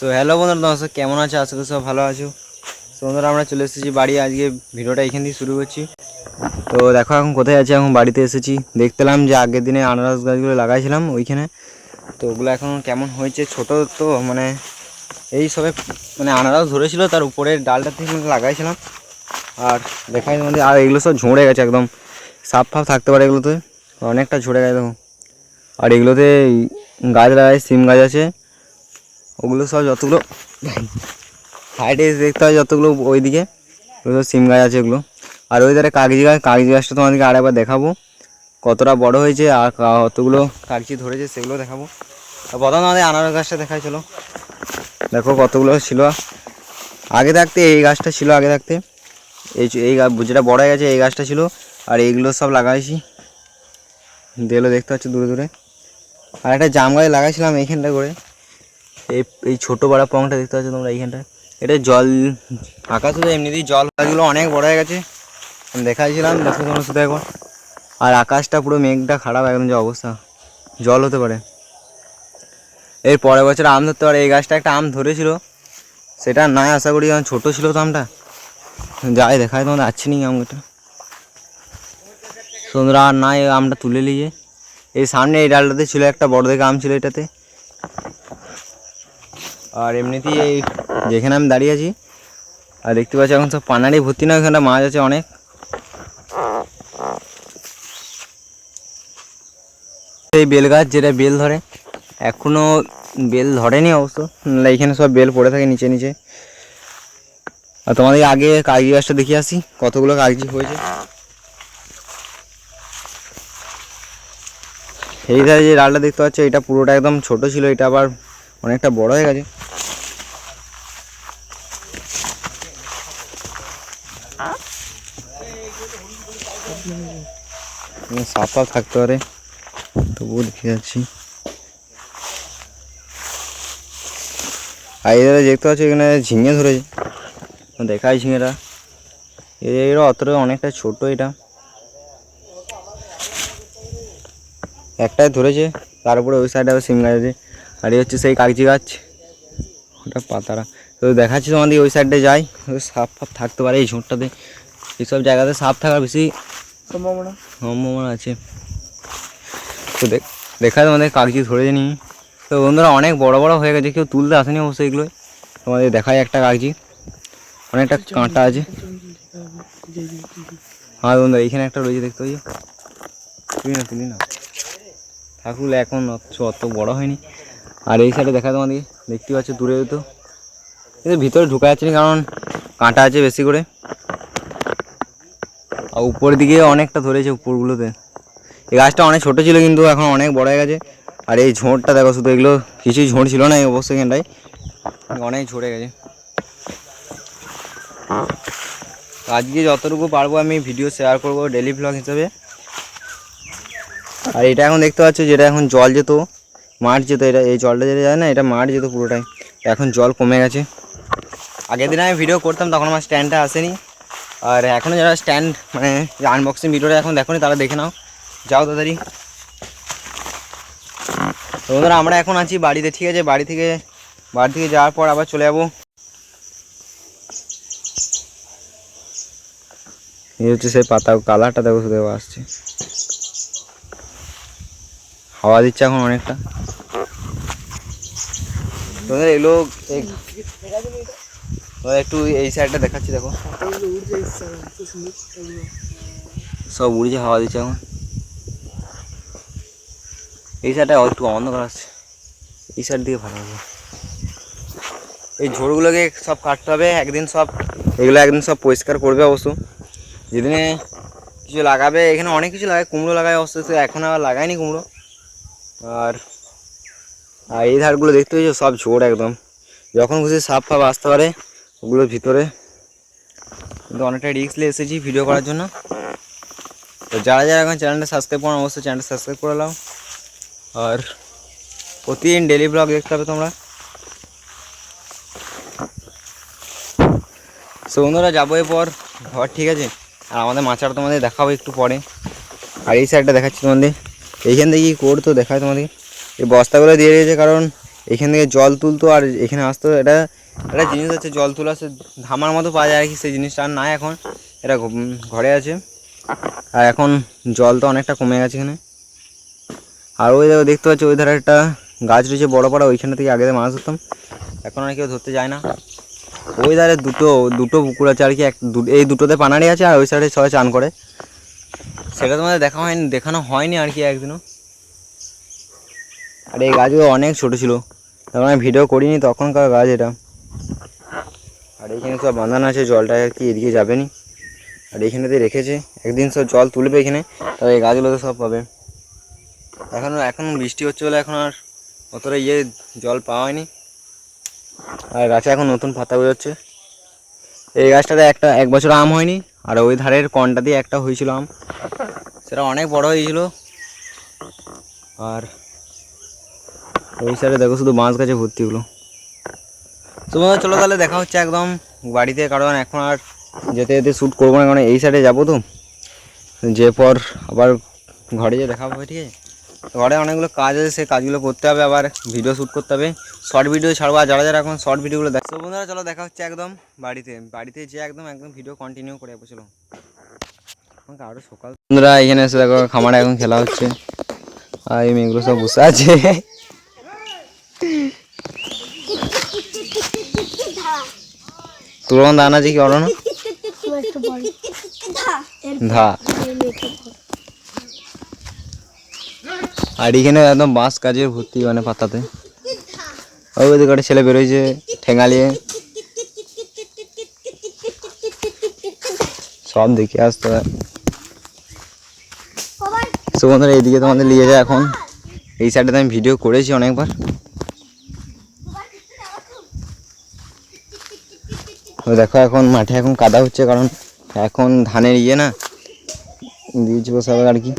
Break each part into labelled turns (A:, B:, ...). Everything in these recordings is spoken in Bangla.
A: সো হ্যালো বন্ধুরা, তোমার সব কেমন আছো? আশা করি সব ভালো আছো। তো বন্ধুরা, আমরা চলে এসেছি বাড়ি। আজকে ভিডিওটা এখান থেকে শুরু করছি। তো, দেখো এখন কোথায় আছি, এখন বাড়িতে এসেছি। দেখতেলাম যে আগের দিনে আনারস গাছগুলো লাগাইছিলাম ওইখানে। তো, ওগুলো এখন কেমন হয়েছে? ছোট তো মানে এই সবে মানে আনারস ধরেছিল, তার উপরের ডালটা থেকে মানে লাগাইছিলাম। আর দেখাই তোমাদের, আর এগুলো সব ঝরে গেছে একদম। সাপ ফাপ থাকতে পারে এগুলোতে। অনেকটা ঝরে গেছে, দেখো। আর এগুলোতে গাছ লাগাই, সিম গাছ আছে। ওগুলো সব যতগুলো সাইডে দেখতে হয় যতগুলো ওইদিকে, ওগুলো সিম গাছ আছে ওগুলো। আর ওই ধারে কাগজি গাছ, কাগজি গাছটা তোমাদেরকে আর একবার দেখাবো। কতটা বড় হয়েছে আর কতগুলো কাগজি ধরেছে সেগুলো দেখাবো। প্রথম আমাদের আনারস গাছটা দেখাই, চলো। দেখো কতগুলো ছিল। আগে থাকতে এই গাছটা ছিল, আগে থাকতে। এই এই যেটা বড় হয়ে গেছে, এই গাছটা ছিল। আর এইগুলো সব লাগাইছি। দিলো দেখতে পাচ্ছ দূরে দূরে। আর একটা জাম গাছ লাগাইছিলাম এইখানটা করে। এই এই ছোটো বড় পংটা দেখতে পাচ্ছ তোমরা এইখানটা। এটা জল, আকাশে তো এমনিতেই জল গাছগুলো অনেক বড় হয়ে গেছে। আমি দেখাইছিলাম, দেখো তোমরা শুধু একবার। আর আকাশটা পুরো মেঘটা খারাপ, একদম যে অবস্থা। জল হতে পারে। এর পরের বছর আম ধরতে পারে। এই গাছটা একটা আম ধরেছিল। সেটা নাই আশা করি, কারণ ছোটো ছিল তো আমটা। যাই দেখায় তোমাদের, আছে নি আমটা সুন্দরা, আর নাই আমটা তুলে নিয়ে। এই সামনে এই ডালটাতে ছিল একটা বড় দেখে আম ছিল এটাতে। আর এমনিতেই এই যেখানে আমি দাঁড়িয়ে আছি, আর দেখতে পাচ্ছি এখন সব পানারি ভর্তি না ওখানটা মাছ আছে অনেক। এই বেল গাছ যেটা বেল ধরে, এখনও বেল ধরেনি অবশ্য এখানে সব বেল পড়ে থাকে নিচে নিচে। আর তোমাদের আগে কাগজি গাছটা দেখিয়ে আসি, কতগুলো কাগজি হয়েছে। এই ধারে যে ডালটা দেখতে পাচ্ছ, এটা পুরোটা একদম ছোট ছিল, এটা আবার অনেকটা বড় হয়ে গেছে। সাপ থাকতে পারে, তবুও দেখে যাচ্ছি। আর এই ধারে দেখতে পাচ্ছি এখানে ঝিঙে ধরেছে। দেখাই ঝিঙেটা। এরা অতটা অনেকটা ছোট এটা। একটাই ধরেছে তার উপরে ওই সাইডে আবার সিম গাছ আর এই হচ্ছে সেই কাগজি গাছ। ওটা পাতারা। তো দেখাচ্ছি তোমাদের ওই সাইডে যাই। সাপ ফাপ থাকতে পারে এই ঝোঁটটাতে এইসব জায়গাতে সাপ থাকার বেশি
B: সম্ভাবনা।
A: সম্ভাবনা আছে। তো দেখ তোমাদের কাগজি ধরে নি তো বন্ধুরা অনেক বড় বড় হয়ে গেছে কেউ তুলতে আসেনি অবশ্যই এগুলোই তোমাদের দেখায় একটা কাগজি। অনেকটা কাঁটা আছে। হ্যাঁ বন্ধুরা এইখানে একটা রয়েছে দেখতে পাচ্ছি? তুলি না তুলি না। ঠাকুর এখন অত বড় হয়নি। আর এই সাইডে দেখা তোমাদের, দেখতে পাচ্ছ দূরে তো। কিন্তু ভিতরে ঢুকা যাচ্ছে কারণ কাঁটা আছে বেশি করে। আর উপরের দিকে অনেকটা ধরেছে উপরগুলোতে। এই গাছটা অনেক ছোট ছিল কিন্তু এখন অনেক বড় হয়ে গেছে। আর এই ঝোঁটটা দেখো শুধু, এগুলো কিছুই ঝোঁট ছিল না এই অবশ্যই এখানটায়। অনেক ঝরে গেছে। আজকে যতটুকু পারব আমি ভিডিও শেয়ার করব ডেলি ব্লগ হিসেবে। আর এটা এখন দেখতে পাচ্ছ, যেটা এখন জল যেত। মাঠ যেত, এটা এই জলটা যেটা যায় না, এটা মাঠ যেত পুরোটাই। এখন জল কমে গেছে। আগের দিন আমি ভিডিও করতাম, তখন আমার স্ট্যান্ডটা আসেনি। আর এখনও যারা স্ট্যান্ড মানে আনবক্সিং ভিডিওটা এখন দেখো তারা দেখে নাও। যাও তাড়াতাড়ি। বন্ধুরা, আমরা এখন আছি বাড়িতে, ঠিক আছে? বাড়ি থেকে বাড়ি থেকে যাওয়ার পর আবার চলে যাব। এই হচ্ছে সেই পাতা কালারটা দেখো শুধু আসছে। হাওয়া দিচ্ছে এখন অনেকটা। তোদের এগুলো এই- একটু এই সাইডটা দেখাচ্ছি, দেখো। সব উড়ছে হাওয়া দিচ্ছে এখন। এই সাইডটা একটু অন্ধকার আসছে। এই সাইড দিকে ভালো হবে। এই ঝোড়গুলোকে সব কাটতে হবে, একদিন সব এগুলো একদিন সব পরিষ্কার করবে অবশ্য। যেদিনে কিছু লাগাবে, এখানে অনেক কিছু লাগায়, কুমড়ো লাগায় অবশ্য এখন আবার লাগায়নি কুমড়ো। আর আর এই ধারগুলো দেখতে পেয়েছ? সব ঝোড় একদম। যখন খুশি সাপ ফাপ আসতে পারে, ওগুলোর ভিতরে। কিন্তু অনেকটা রিস্ক নিয়ে এসেছি ভিডিও করার জন্য। তো যারা যারা এখন চ্যানেলটা সাবস্ক্রাইব করো, অবশ্যই চ্যানেলটা সাবস্ক্রাইব করে নাও। আর প্রতিদিন ডেলি ব্লগ দেখতে হবে তোমরা। সো বন্ধুরা, যাব এরপর। ঘর ঠিক আছে? আর আমাদের মাচাটা তোমাদের দেখাবো একটু পরে। আর এই সাইডটা দেখাচ্ছি তোমাদের। এইখান থেকে কী করতো দেখায় তোমাদের। এই বস্তাগুলো দিয়ে দিয়েছে কারণ এখান থেকে জল তুলতো আর এখানে আসতো এটা, একটা জিনিস আছে, জল তোলা সে ধামার মতো পাওয়া যায় আর কি, সেই জিনিসটা আর নাই এখন। এটা ঘরে আছে। আর এখন জল তো অনেকটা কমে গেছে এখানে। আর ওই দেখো, দেখতে পাচ্ছি, ওই ধারে একটা গাছ রয়েছে, বড় বড় ওইখানে থেকে আগে মাছ ধরতাম। এখন আর কেউ ধরতে যায় না। ওই ধারে দুটো দুটো পুকুর আছে আর কি, এক এই দুটোতে পানাড়ি আছে আর ওই সাইডে সবাই চান করে। সেটা তোমাদের দেখা হয়নি, দেখানো হয়নি আর কি একদিনও। আর এই গাছগুলো অনেক ছোট ছিল। তখন আমি ভিডিও করিনি, তখনকার গাছ এটা। আর এইখানে সব বাঁধানো আছে, জলটা আর কি এদিকে যাবে নি আর এখানেতে রেখেছে, একদিন সব জল তুলবে এখানে, তবে এই গাছগুলো তো সব পাবে। এখন এখন বৃষ্টি হচ্ছে বলে এখন আর অতটা ইয়ে জল পাওয়া হয়নি। আর গাছে এখন নতুন পাতা বেরোচ্ছে। এই গাছটাতে একটা, এক বছর আম হয়নি, আর ওই ধারের কনটা দিয়ে একটা হয়েছিল আম। সেটা অনেক বড় হয়েছিল। আর ওই সাইডে দেখো শুধু বাঁশ গাছে ভর্তি হলো তোমাদের চলো তাহলে দেখা হচ্ছে একদম বাড়িতে, কারণ এখন আর যেতে যেতে শ্যুট করব না, কারণ এই সাইডে যাব তো। যে পর আবার ঘরে যেয়ে দেখা হবে, ঠিক আছে? ঘরে অনেকগুলো কাজ আছে, সেই কাজগুলো করতে হবে, আবার ভিডিও শ্যুট করতে হবে। শর্ট ভিডিও ছাড়বো, আর যারা যারা এখন শর্ট ভিডিওগুলো দেখো বন্ধুরা চলো দেখা হচ্ছে একদম বাড়িতে। বাড়িতে যে একদম একদম ভিডিও কন্টিনিউ করে চলো। বন্ধুরা, এখানে এসে দেখো, খামারে এখন খেলা হচ্ছে। আর এই মেয়েগুলো সব বসে আছে। তোর দানা যে কি অরো না ধা। আর এখানে একদম বাঁশ কাজের ভর্তি মানে পাতাতে। ওই ওদিকে ছেলে বেরোয়েছে ঠেঙালিয়ে। সব দেখে আসতে হয়। তো বন্ধুরা, এইদিকে তোমাদের নিয়ে যায় এখন। এই সাইডে আমি ভিডিও করেছি অনেকবার। তো দেখো এখন মাঠে এখন কাদা হচ্ছে, কারণ এখন ধানের ইয়ে না দিয়েছি সব আর কি।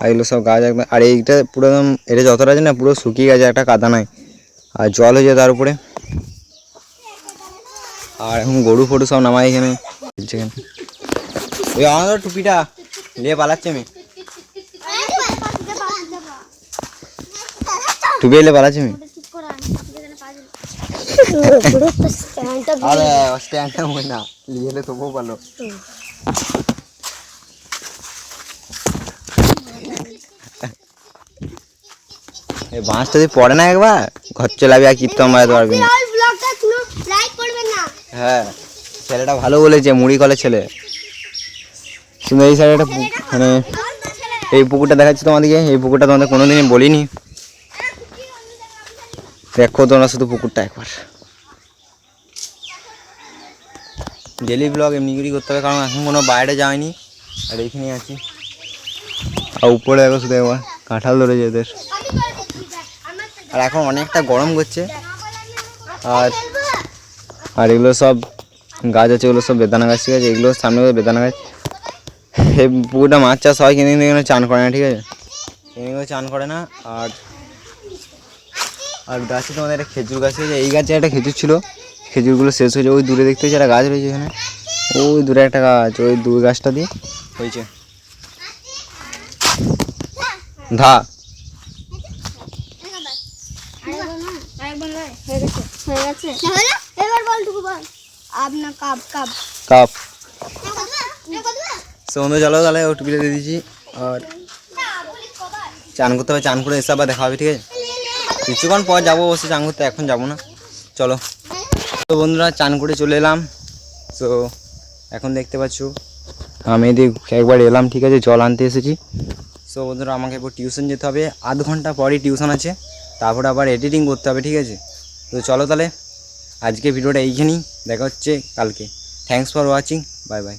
A: আর এগুলো সব গাছ একদম আর এইটা পুরো একদম এটা যতটা আছে না, পুরো শুকিয়ে গেছে, একটা কাদা নাই। আর জল হয়েছে তার উপরে। আর এখন গরু ফরু সব নামাই এখানে। ওই আমার টুপিটা, নিয়ে পালাচ্ছে আমি টুপি এলে পালাচ্ছে আমি। আরে স্ট্যান্ডটা হয় না নিয়ে এলে তবুও ভালো। এই বাঁশটা যদি পড়ে না একবার? ঘর চলাবি আর কীর্তন মারাতে পারবি না হ্যাঁ ছেলেটা ভালো বলেছে মুড়ি কলে ছেলে। কিন্তু এই সাইডে একটা মানে এই পুকুরটা দেখাচ্ছি তোমাদেরকে এই পুকুরটা তোমাদের কোনোদিনই বলিনি। দেখো তোমরা শুধু পুকুরটা একবার। ডেলি ব্লগ এমনি করেই করতে হবে, কারণ এখন কোনো বাইরে যায়নি, আর এইখানেই আছি। আর উপরে দেখো শুধু একবার, কাঁঠাল ধরেছে এদের। আর এখন অনেকটা গরম করছে। আর আর এগুলো সব গাছ আছে ওগুলো সব বেদানা গাছ, ঠিক আছে? এগুলো সামনে বেদানা গাছ। এই পুকুরটা মাছ চাষ হয় কিন্তু এখানে চান করে না, ঠিক আছে? এখানে চান করে না, আর আর গাছে তোমাদের একটা খেজুর গাছ আছে, এই গাছে একটা খেজুর ছিল। খেজুরগুলো শেষ হয়েছে ওই দূরে দেখতে একটা গাছ রয়েছে এখানে। ওই দূরে একটা গাছ, ওই দূর গাছটা দিয়ে হয়েছে। ধা।
B: বল বল কাপ। কাপ
A: সন্ধে চলো তাহলে, ও টুপিটা দিয়ে দিয়েছি আর চান করতে হবে, চান করে এসে আবার দেখা হবে, ঠিক আছে? কিছুক্ষণ পর যাব অবশ্যই চান করতে এখন যাব না। চলো। তো বন্ধুরা, চান করে চলে এলাম। তো এখন দেখতে পাচ্ছ, আমি এদিক একবার এলাম, ঠিক আছে, জল আনতে এসেছি। সো বন্ধুরা, আমাকে এবার টিউশন যেতে হবে। আধ ঘণ্টা পরই টিউশন আছে। তারপরে আবার এডিটিং করতে হবে, ঠিক আছে? তো চলো তাহলে, আজকে ভিডিওটা এইখানেই। দেখা হচ্ছে কালকে। Thanks for watching bye bye